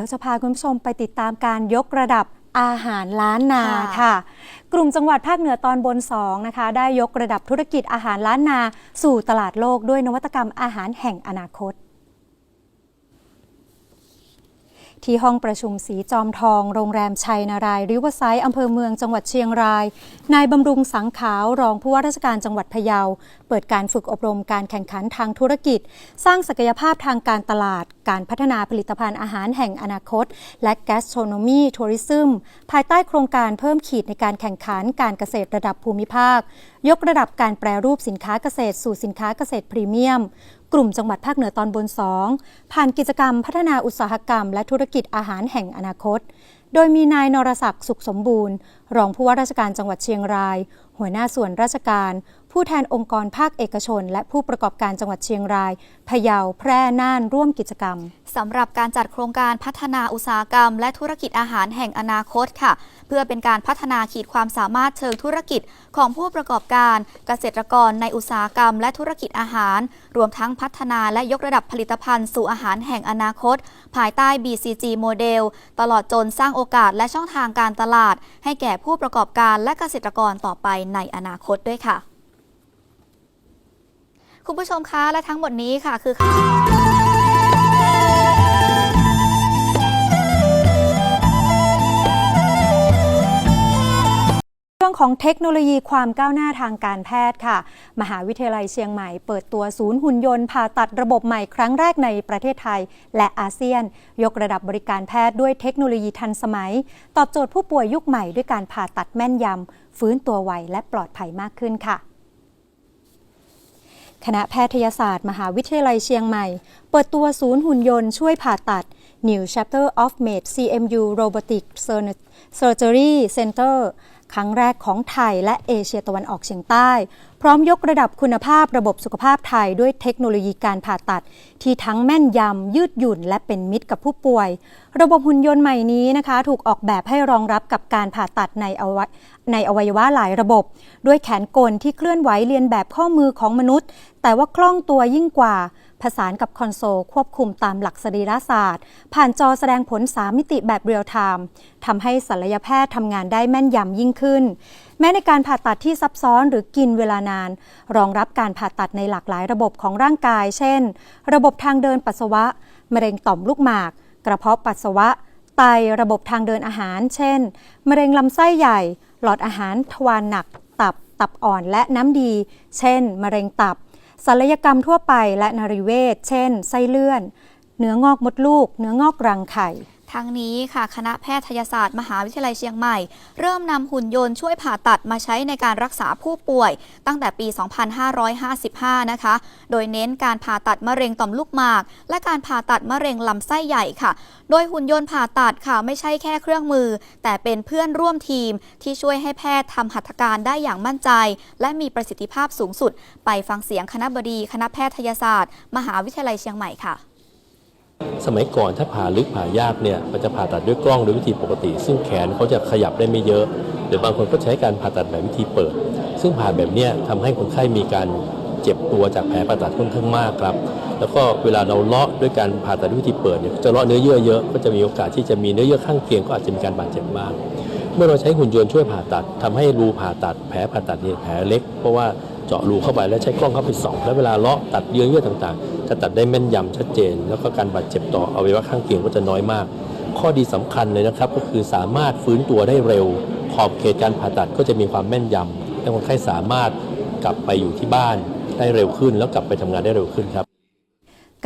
ดี๋ยวจะพาคุณผู้ชมไปติดตามการยกระดับอาหารล้านนาค่ะค่ะ กลุ่มจังหวัดภาคเหนือตอนบน2นะคะ ได้ยกระดับธุรกิจอาหารล้านนา สู่ตลาดโลกด้วยนวัตกรรมอาหารแห่งอนาคต ที่ห้องประชุมสีจอมทอง โรงแรมชัยนารายริวไซด์อำเภอเมืองจังหวัดเชียงราย นายบำรุงสังขาวรองผู้ว่าราชการจังหวัดพะเยา เปิดการฝึกอบรมการแข่งขันทางธุรกิจ สร้างศักยภาพทางการตลาด การพัฒนาผลิตภัณฑ์อาหารแห่งอนาคต และ Gastronomy Tourism ภายใต้โครงการเพิ่มขีดในการแข่งขันการเกษตรระดับภูมิภาคยกระดับการแปรรูปสินค้าเกษตร สู่สินค้าเกษตรพรีเมียม กลุ่มจังหวัดภาคเหนือตอนบน 2 ผ่านกิจกรรมพัฒนาอุตสาหกรรม และธุรกิจอาหารแห่งอนาคต โดยมีนายนรศักดิ์สุขสมบูรณ์ รองผู้ว่าราชการจังหวัดเชียงราย หัวหน้าส่วนราชการ ผู้แทนองค์กรภาคเอกชน และผู้ประกอบการจังหวัดเชียงราย พะเยา แพร่ น่าน ร่วมกิจกรรมสำหรับการจัดโครงการพัฒนาอุตสาหกรรม และธุรกิจอาหารแห่งอนาคตค่ะ เพื่อเป็นการพัฒนาขีดความสามารถเชิงธุรกิจของผู้ประกอบการ เกษตรกรในอุตสาหกรรม และธุรกิจอาหาร รวมทั้งพัฒนาและยกระดับผลิตภัณฑ์สู่อาหารแห่งอนาคต ภายใต้ BCG โมเดลตลอดจนสร้างโอกาสและช่องทางการตลาด ให้แก่ผู้ประกอบการและเกษตรกรต่อไปในอนาคตด้วยค่ะ คุณผู้ชมคะและทั้งหมดนี้ค่ะคือเรื่องของเทคโนโลยีความก้าวหน้าทางการแพทย์ค่ะ มหาวิทยาลัยเชียงใหม่เปิดตัวศูนย์หุ่นยนต์ผ่าตัดระบบใหม่ครั้งแรกในประเทศไทย และอาเซียน ยกระดับบริการแพทย์ด้วยเทคโนโลยีทันสมัย ตอบโจทย์ผู้ป่วยยุคใหม่ด้วยการผ่าตัดแม่นยำฟื้นตัวไวและปลอดภัยมากขึ้นค่ะ คณะแพทยศาสตร์ มหาวิทยาลัยเชียงใหม่ เปิดตัวศูนย์หุ่นยนต์ช่วยผ่าตัด New Chapter of Med CMU Robotic Surgery Center ครั้งแรกของไทยและเอเชียตะวันออกเฉียงใต้ พร้อมยกระดับคุณภาพระบบสุขภาพไทยด้วยเทคโนโลยีการผ่าตัด ที่ทั้งแม่นยำ ยืดหยุ่น และเป็นมิตรกับผู้ป่วย ระบบหุ่นยนต์ใหม่นี้นะคะ ถูกออกแบบให้รองรับกับการผ่าตัดในอวัยในอวัยวะหลายระบบ ด้วยแขนกลที่เคลื่อนไหวเรียนแบบข้อมือของมนุษย์ แต่ว่าคล่องตัวยิ่งกว่า ผสานกับคอนโซลควบคุมตามหลักสรีรศาสตร์ ผ่านจอแสดงผล 3 มิติแบบเรียลไทม์ทำให้ศัลยแพทย์ทำงานได้แม่นยำยิ่งขึ้น แม้ในการผ่าตัดที่ซับซ้อนหรือกินเวลานาน รองรับการผ่าตัดในหลากหลายระบบของร่างกาย เช่น ระบบทางเดินปัสสาวะ มะเร็งต่อมลูกหมาก กระเพาะปัสสาวะ ไตระบบทางเดินอาหาร เช่น มะเร็งลำไส้ใหญ่ หลอดอาหารทวารหนัก ตับ ตับอ่อนและน้ำดี เช่น มะเร็งตับ ศัลยกรรมทั่วไปและนริเวชเช่น ไส้เลื่อน เนื้องอกมดลูก เนื้องอกรังไข่ ทั้งนี้ค่ะคณะแพทยศาสตร์ มหาวิทยาลัยเชียงใหม่ เริ่มนำหุ่นยนต์ช่วยผ่าตัดมาใช้ในการรักษาผู้ป่วย ตั้งแต่ปี 2555 นะคะ โดยเน้นการผ่าตัดมะเร็งต่อมลูกหมาก และการผ่าตัดมะเร็งลำไส้ใหญ่ค่ะ โดยหุ่นยนต์ผ่าตัดค่ะไม่ใช่แค่เครื่องมือ แต่เป็นเพื่อนร่วมทีม ที่ช่วยให้แพทย์ทำหัตถการได้อย่างมั่นใจ และมีประสิทธิภาพสูงสุด ไปฟังเสียงคณะบดี คณะแพทยศาสตร์ มหาวิทยาลัยเชียงใหม่ค่ะ สมัยก่อนถ้าผ่าลึกผ่ายากเนี่ยมันจะผ่าตัดด้วยกล้องโดยวิธีปกติ ซึ่งแขนเขาจะขยับได้ไม่เยอะ หรือบางคนก็ใช้การผ่าตัดแบบวิธีเปิด ซึ่งผ่าแบบเนี้ยทำให้คนไข้มีการเจ็บตัวจากแผลผ่าตัดค่อนข้างมากครับ แล้วก็เวลาเราเลาะด้วยการผ่าตัดด้วยวิธีเปิดเนี่ยจะเลาะเนื้อเยื่อเยอะก็จะมีโอกาสที่จะมีเนื้อเยื่อข้างเคียงก็อาจจะมีการบาดเจ็บบ้างเมื่อเราใช้หุ่นยนต์ช่วยผ่าตัดทำให้รูผ่าตัดแผลผ่าตัดเนี่ยแผลเล็ก เพราะว่า เจาะรูเข้าไปแล้วใช้กล้องเข้าไปส่อง แล้วเวลาเลาะตัดเยื่อเยื่อต่างๆ จะตัดได้แม่นยำชัดเจน แล้วก็การบาดเจ็บต่ออวัยวะข้างเคียงก็จะน้อยมาก ข้อดีสำคัญเลยนะครับก็คือสามารถฟื้นตัวได้เร็ว ขอบเขตการผ่าตัดก็จะมีความแม่นยำและคนไข้สามารถกลับไปอยู่ที่บ้านได้เร็วขึ้น แล้วกลับไปทำงานได้เร็วขึ้นครับ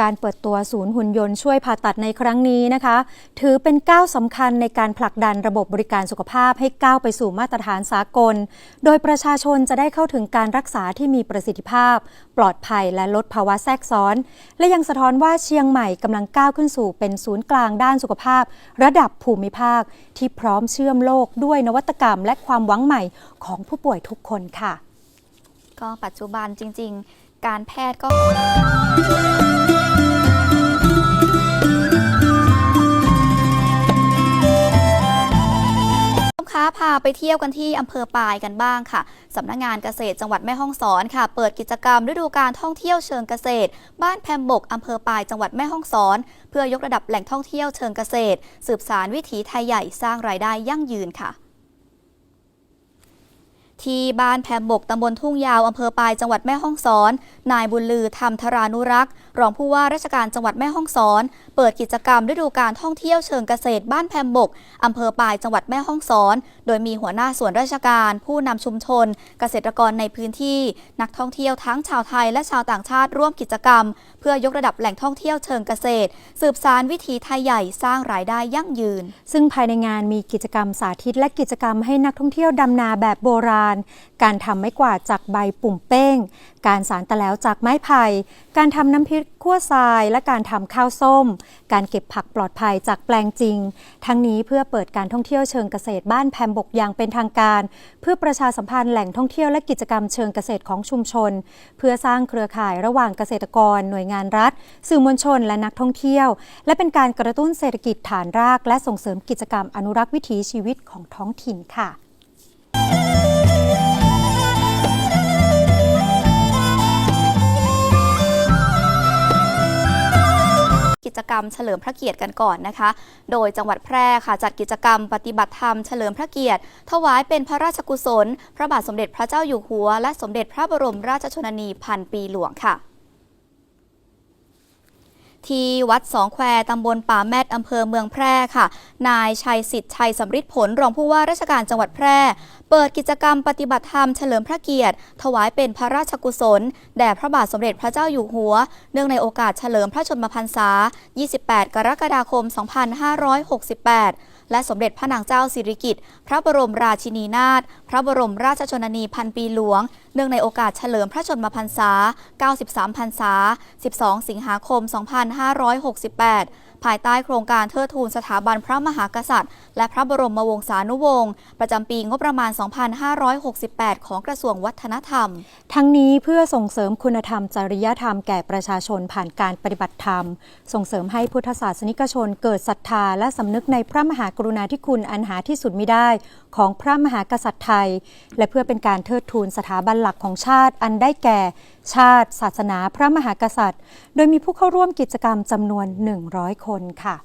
การเปิดตัวศูนย์หุ่นยนต์ช่วยผ่าตัดในครั้งนี้นะคะ ถือเป็นก้าวสำคัญในการผลักดันระบบบริการสุขภาพให้ก้าวไปสู่มาตรฐานสากล โดยประชาชนจะได้เข้าถึงการรักษาที่มีประสิทธิภาพ ปลอดภัยและลดภาวะแทรกซ้อน และยังสะท้อนว่าเชียงใหม่กำลังก้าวขึ้นสู่เป็นศูนย์กลางด้านสุขภาพ ระดับภูมิภาค ที่พร้อมเชื่อมโลกด้วยนวัตกรรม และความหวังใหม่ของผู้ป่วยทุกคนค่ะ ก็ปัจจุบันจริง ๆ การแพทย์ก็ คะพาไปเที่ยวกันที่อำเภอปายกันบ้างค่ะสำนักงงานเกษตรจังหวัดแม่ฮ่องสอนค่ะ เปิดกิจกรรมฤดูการท่องเที่ยวเชิงเกษตร บ้านแพมบกอำเภอปายจังหวัดแม่ฮ่องสอน เพื่อยกระดับแหล่งท่องเที่ยวเชิงเกษตร สืบสารวิถีไทยใหญ่สร้างรายได้ยั่งยืนค่ะ ที่บ้านแพมบกตำบลทุ่งยาวอำเภอปายจังหวัดแม่ฮ่องสอน นายบุญลือธรรมธรานุรักษ์ รองผู้ว่าราชการจังหวัดแม่ฮ่องสอน เปิดกิจกรรมฤดูการท่องเที่ยวเชิงเกษตรบ้านแพมบกอำเภอปายจังหวัดแม่ฮ่องสอน โดยมีหัวหน้าส่วนราชการ ผู้นำชุมชน เกษตรกรในพื้นที่ นักท่องเที่ยวทั้งชาวไทยและชาวต่างชาติร่วมกิจกรรม เพื่อยกระดับแหล่งท่องเที่ยวเชิงเกษตร สืบสารวิถีไทยใหญ่สร้างรายได้ยั่งยืน ซึ่งภายในงานมีกิจกรรมสาธิตและกิจกรรมให้นักท่องเที่ยวดำนาแบบโบราณการทำไม้กวาดจากใบปุ่มเป้ง การสารตะแล้วจากไม้ไผ่ การทำน้ำพริกขั่วทราย และการทำข้าวส้ม การเก็บผักปลอดภัยจากแปลงจริง ทั้งนี้เพื่อเปิดการท่องเที่ยวเชิงเกษตรบ้านแพมบกอย่างเป็นทางการ เพื่อประชาสัมพันธ์แหล่งท่องเที่ยวและกิจกรรมเชิงเกษตรของชุมชน เพื่อสร้างเครือข่ายระหว่างเกษตรกร หน่วยงานรัฐ สื่อมวลชน และนักท่องเที่ยว และเป็นการกระตุ้นเศรษฐกิจฐานราก และส่งเสริมกิจกรรมอนุรักษ์วิถีชีวิตของท้องถิ่นค่ะ รรมเฉลิมพระเกียรติกันก่อนนะคะ โดยจังหวัดแพร่ค่ะจัดกิจกรรมปฏิบัติธรรมเฉลิมพระเกียรติ ถวายเป็นพระราชกุศล พระบาทสมเด็จพระเจ้าอยู่หัว และสมเด็จพระบรมราชชนนีพันปีหลวงค่ะ ที่วัดสองแควตำบลป่าแมดอำเภอเมืองแพร่ค่ะ นายชัยสิทธิ์ชัยสำริดผลรองผู้ว่าราชการจังหวัดแพร่ เปิดกิจกรรมปฏิบัติธรรมเฉลิมพระเกียรติ ถวายเป็นพระราชกุศล แด่พระบาทสมเด็จพระเจ้าอยู่หัว เนื่องในโอกาสเฉลิมพระชนมพรรษา 28 กรกฎาคม 2568 และสมเด็จพระนางเจ้าสิริกิติ์พระบรมราชินีนาถพระบรมราชชนนีพันปีหลวง เนื่องในโอกาสเฉลิมพระชนมพรรษา 93 พรรษา 12 สิงหาคม 2568 ภายใต้โครงการเทิดทูนสถาบันพระมหากษัตริย์ และพระบรมวงศานุวงศ์ประจำปีงบประมาณ 2568 ของกระทรวงวัฒนธรรม ทั้งนี้เพื่อส่งเสริมคุณธรรมจริยธรรมแก่ประชาชนผ่านการปฏิบัติธรรม ส่งเสริมให้พุทธศาสนิกชนเกิดศรัทธาและสำนึกในพระมหากรุณาธิคุณอันหาที่สุดมิได้ ของพระมหากษัตริย์ไทย และเพื่อเป็นการเทิดทูนสถาบันหลักของชาติอันได้แก่ชาติ ศาสนา พระมหากษัตริย์ โดยมีผู้เข้าร่วมกิจกรรมจำนวน 100 คนค่ะ